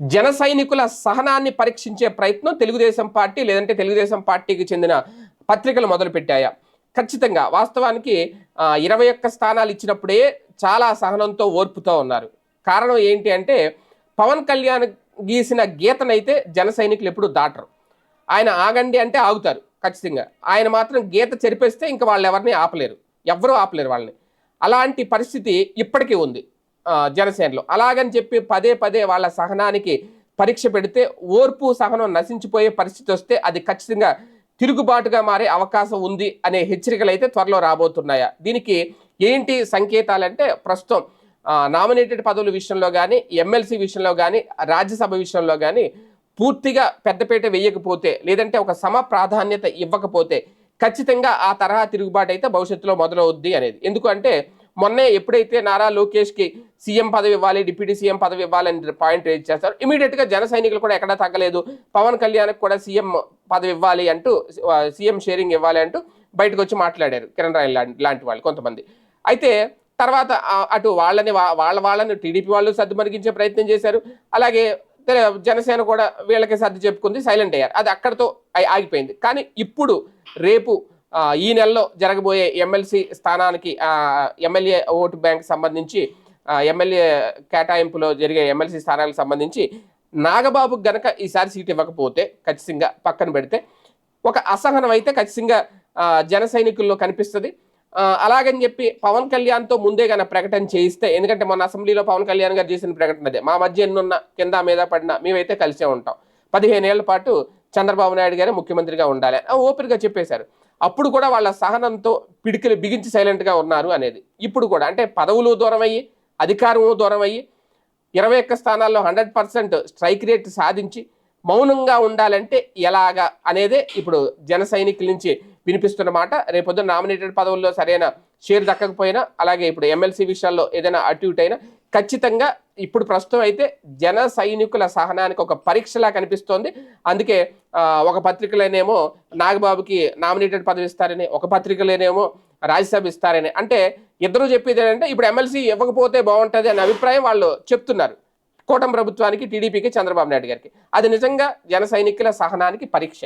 జన సైనికుల సహనాన్ని పరీక్షించే ప్రయత్నం తెలుగుదేశం పార్టీ లేదంటే తెలుగుదేశం పార్టీకి చెందిన పత్రికలు మొదలుపెట్టాయా? ఖచ్చితంగా. వాస్తవానికి ఇరవై ఒక్క స్థానాలు ఇచ్చినప్పుడే చాలా సహనంతో ఓర్పుతో ఉన్నారు. కారణం ఏంటి అంటే పవన్ కళ్యాణ్ గీసిన గీతనైతే జన సైనికులు ఎప్పుడు దాటరు. ఆయన ఆగండి అంటే ఆగుతారు ఖచ్చితంగా. ఆయన మాత్రం గీత చెరిపేస్తే ఇంకా వాళ్ళు ఎవరిని ఆపలేరు. ఎవరూ ఆపలేరు వాళ్ళని. అలాంటి పరిస్థితి ఇప్పటికీ ఉంది. జనసేనలో. అలాగని చెప్పి పదే పదే వాళ్ళ సహనానికి పరీక్ష పెడితే ఓర్పు సహనం నశించిపోయే పరిస్థితి వస్తే అది ఖచ్చితంగా తిరుగుబాటుగా మారే అవకాశం ఉంది అనే హెచ్చరికలు అయితే త్వరలో రాబోతున్నాయా? దీనికి ఏంటి సంకేతాలంటే ప్రస్తుతం నామినేటెడ్ పదవుల విషయంలో కానీ ఎమ్మెల్సీ విషయంలో కానీ రాజ్యసభ విషయంలో కానీ పూర్తిగా పెద్దపేట వేయకపోతే లేదంటే ఒక సమ ప్రాధాన్యత ఇవ్వకపోతే ఖచ్చితంగా ఆ తరహా తిరుగుబాటు అయితే భవిష్యత్తులో మొదలవుద్ది అనేది. ఎందుకంటే మొన్నే ఎప్పుడైతే నారా లోకేష్కి సీఎం పదవి ఇవ్వాలి డిప్యూటీ సీఎం పదవి ఇవ్వాలని పాయింట్ రేజ్ చేస్తారు ఇమీడియట్గా జన సైనికులు కూడా ఎక్కడా తగ్గలేదు. పవన్ కళ్యాణ్కి కూడా సీఎం పదవి ఇవ్వాలి అంటూ సీఎం షేరింగ్ ఇవ్వాలి అంటూ బయటకు వచ్చి మాట్లాడారు కిరణ్ రాయ్ లాంటి లాంటి వాళ్ళు కొంతమంది. అయితే తర్వాత అటు వాళ్ళని వాళ్ళ వాళ్ళని టీడీపీ వాళ్ళు సర్దుమరిగించే ప్రయత్నం చేశారు. అలాగే జనసేన కూడా వీళ్ళకి సర్ది చెప్పుకుంది సైలెంట్ అయ్యారు. అది అక్కడతో ఆగిపోయింది. కానీ ఇప్పుడు రేపు ఈ నెలలో జరగబోయే ఎమ్మెల్సీ స్థానానికి ఎమ్మెల్యే ఓటు బ్యాంక్ సంబంధించి ఎమ్మెల్యే కేటాయింపులో జరిగే ఎమ్మెల్సీ స్థానాలకు సంబంధించి నాగబాబు గనక ఈసారి సీట్ ఇవ్వకపోతే ఖచ్చితంగా పక్కన పెడితే ఒక అసహనం అయితే ఖచ్చితంగా జన సైనికుల్లో కనిపిస్తుంది. అలాగని చెప్పి పవన్ కళ్యాణ్తో ముందే గన ప్రకటన చేయిస్తే ఎందుకంటే మొన్న అసెంబ్లీలో పవన్ కళ్యాణ్ గారు చేసిన ప్రకటన అదే మా మధ్య ఎన్నున్న కింద మీద పడిన మేమైతే కలిసే ఉంటాం. పదిహేను ఏళ్ళ పాటు చంద్రబాబు నాయుడు గారే ముఖ్యమంత్రిగా ఉండాలి. ఆ, ఓపెన్గా చెప్పేశారు. అప్పుడు కూడా వాళ్ళ సహనంతో పిడికిలు బిగించి సైలెంట్గా ఉన్నారు అనేది. ఇప్పుడు కూడా అంటే పదవులు దూరం అయ్యి అధికారము దూరం అయ్యి ఇరవై ఒక్క స్థానాల్లో హండ్రెడ్ పర్సెంట్ స్ట్రైక్ రేట్ సాధించి మౌనంగా ఉండాలంటే ఎలాగా అనేదే ఇప్పుడు జన సైనికుల నుంచి వినిపిస్తున్న మాట. రేపొద్దున నామినేటెడ్ పదవుల్లో సరైన షేర్ దక్కకపోయినా అలాగే ఇప్పుడు ఎమ్మెల్సీ విషయాల్లో ఏదైనా అటు ఇటు అయినా ఖచ్చితంగా ఇప్పుడు ప్రస్తుతం అయితే జన సైనికుల సహనానికి ఒక పరీక్షలా కనిపిస్తోంది. అందుకే ఒక పత్రికలోనేమో నాగబాబుకి నామినేటెడ్ పదవి ఇస్తారని ఒక పత్రికలోనేమో రాజ్యసభ ఇస్తారని. అంటే ఇద్దరు చెప్పేది ఏంటంటే ఇప్పుడు ఎమ్మెల్సీ ఇవ్వకపోతే బాగుంటుంది అనే అభిప్రాయం వాళ్ళు చెప్తున్నారు. కూటమి ప్రభుత్వానికి టీడీపీకి చంద్రబాబు నాయుడు గారికి. అది నిజంగా జన సైనికుల సహనానికి పరీక్ష.